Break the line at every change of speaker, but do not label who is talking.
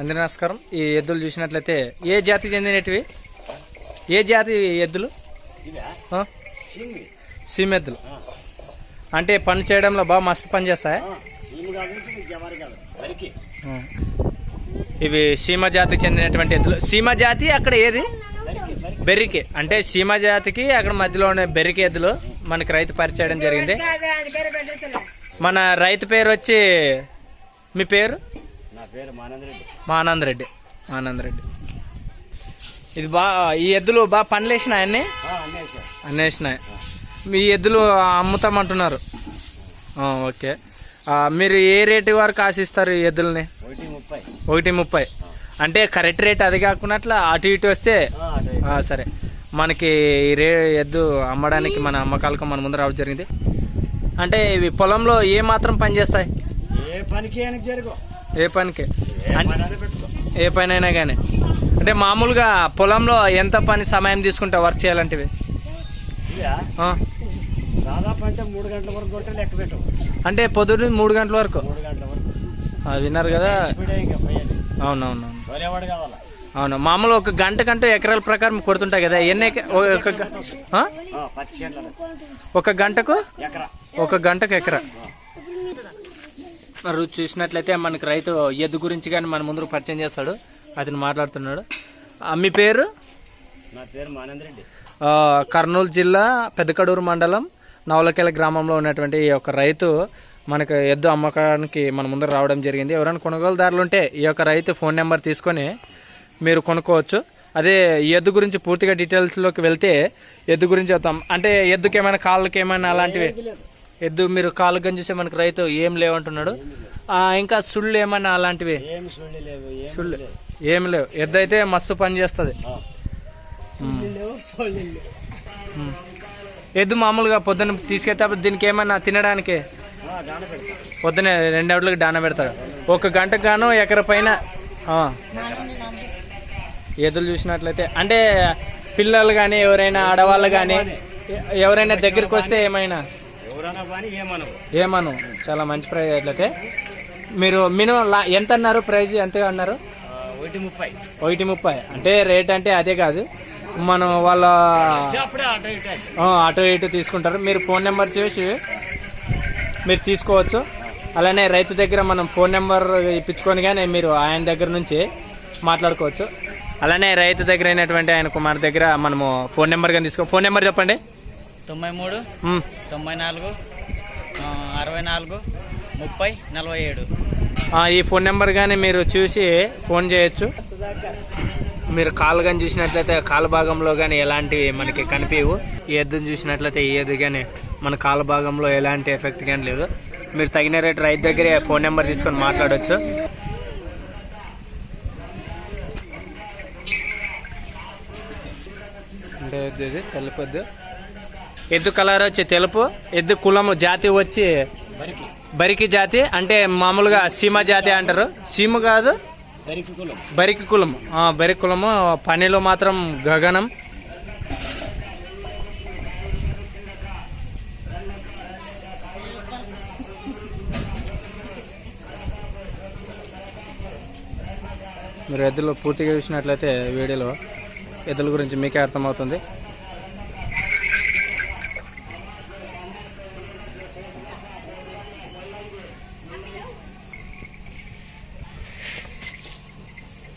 అందరి నమస్కారం. ఈ ఎద్దులు చూసినట్లయితే ఏ జాతికి చెందినటివి? ఏ జాతి ఎద్దులు? సీమ. ఎద్దులు అంటే పని చేయడంలో బాగా మస్తు పని చేస్తాయా?
సీము కాదు ఇది జవారి కాదు వరికి.
ఆ. ఇవి సీమ జాతికి చెందినటువంటి ఎద్దులు. సీమ జాతి అక్కడ ఏది? బెర్రికి. అంటే సీమ జాతికి అక్కడ మధ్యలో ఉన్న బెర్రికి ఎద్దులు మనకి రైతు పరిచయం జరిగింది. మన రైతు పేరు వచ్చి మీ పేరు?
పేరు మానంద రెడ్డి
మా ఆనంద్ రెడ్డి రెడ్డి ఇది బా ఈ ఎద్దులు బాగా పనులు వేసినాయి అన్ని?
అన్నేసారు
అన్నేసినాయి. మీ ఎద్దులు అమ్ముతామంటున్నారు. ఓకే. మీరు ఏ రేటు వరకు ఆశిస్తారు ఈ ఎద్దుల్ని?
ఒకటి ముప్పై.
ఒకటి ముప్పై. అంటే కరెక్ట్ రేట్ అది కాకుండా అటు ఇటు వస్తే సరే. మనకి ఈ రే ఎద్దు అమ్మడానికి మన అమ్మకాలకు మన ముందు రావడం జరిగింది. అంటే ఇవి పొలంలో ఏ మాత్రం పని చేస్తాయి?
ఏ పనికి ఆయనకి జరుగు
ఏ పనికి?
ఏ పని
అయినా కానీ అంటే మామూలుగా పొలంలో ఎంత పని సమయం తీసుకుంటా వర్క్ చేయాలంటివి?
దాదాపు అంటే మూడు గంటల వరకు కొట్టే లెక్క పెట్టు
అంటే పొద్దున్న మూడు గంటల వరకు? విన్నారు కదా?
కావాలా?
అవును మామూలు ఒక గంట కంటూ ఎకరాల ప్రకారం కొడుతుంటాయి కదా? ఎన్ని ఒక గంటకు?
ఎకరా.
ఒక గంటకు ఎకరా? మరి చూసినట్లయితే మనకి రైతు ఎద్దు గురించి కానీ మన ముందు పరిచయం చేస్తాడు. అతను మాట్లాడుతున్నాడు. మీ పేరు?
నా పేరు మానంద రెడ్డి.
కర్నూలు జిల్లా పెద్దకడూరు మండలం నవలకెల గ్రామంలో ఉన్నటువంటి ఈ యొక్క రైతు మనకు ఎద్దు అమ్మకానికి మన ముందర రావడం జరిగింది. ఎవరైనా కొనుగోలుదారులు ఉంటే ఈ యొక్క రైతు ఫోన్ నెంబర్ తీసుకొని మీరు కొనుక్కోవచ్చు. అదే ఈ ఎద్దు గురించి పూర్తిగా డీటెయిల్స్లోకి వెళ్తే ఎద్దు గురించి చెప్తాం. అంటే ఎద్దుకి ఏమైనా కాళ్ళకి ఏమైనా అలాంటివి ఎద్దు మీరు కాలుగం చూసే మనకు రైతు ఏం లేవంటున్నాడు. ఇంకా సుళ్ళు ఏమన్నా అలాంటివి? సుళ్ళు ఏం లేవు. ఎద్దు అయితే మస్తు పని చేస్తుంది. ఎద్దు మామూలుగా పొద్దున్న తీసుకెళ్తే దీనికి ఏమన్నా తినడానికి?
పొద్దున్నే
రెండు అవుట్లకి డాన పెడతారు. ఒక గంట గాను ఎకర పైన ఎద్దులు చూసినట్లయితే అంటే పిల్లలు కానీ ఎవరైనా ఆడవాళ్ళు కానీ ఎవరైనా దగ్గరికి వస్తే ఏమైనా? ఏమను? చాలా మంచి ప్రైజ్ అట్లయితే. మీరు మినిమం ఎంత అన్నారు ప్రైజ్? ఎంత అన్నారు?
ఒకటి ముప్పై.
ఒకటి ముప్పై. అంటే రేట్ అంటే అదే కాదు. మనం వాళ్ళ
అటు ఇటు
తీసుకుంటారు. మీరు ఫోన్ నెంబర్ చేసి మీరు తీసుకోవచ్చు. అలానే రైతు దగ్గర మనం ఫోన్ నెంబర్ ఇప్పించుకొని కానీ మీరు ఆయన దగ్గర నుంచి మాట్లాడుకోవచ్చు. అలానే రైతు దగ్గర అయినటువంటి ఆయన కుమార్ దగ్గర మనము ఫోన్ నెంబర్ కానీ తీసుకో ఫోన్ నెంబర్ చెప్పండి.
తొంభై మూడు. తొంభై నాలుగు ఆ, అరవై నాలుగు ముప్పై నలభై ఏడు.
ఈ ఫోన్ నెంబర్ కానీ మీరు చూసి ఫోన్ చేయొచ్చు. మీరు కాలు కానీ చూసినట్లయితే కాలు భాగంలో కానీ ఎలాంటివి మనకి కనిపించవు ఈ ఎద్దును చూసినట్లయితే ఈ ఎద్దు కానీ మన కాలు భాగంలో ఎలాంటి ఎఫెక్ట్ కానీ లేదు. మీరు తగిన రేటు రైతు దగ్గరే ఫోన్ నెంబర్ తీసుకొని మాట్లాడొచ్చు. అంటే ఎద్దు ఇది తెలుపు ఎద్దు కలర్ వచ్చి తెలుపు ఎద్దు కులము జాతి వచ్చి బరికి. జాతి అంటే మామూలుగా సీమ జాతి అంటారు. సీమ కాదు
బరికి కులం.
బరికి కులం ఆ, బరికి కులము పనిలో మాత్రం గగనం. మీరు ఎద్దులు పూర్తిగా చూసినట్లయితే వీడియోలో ఎద్దుల గురించి మీకే అర్థమవుతుంది.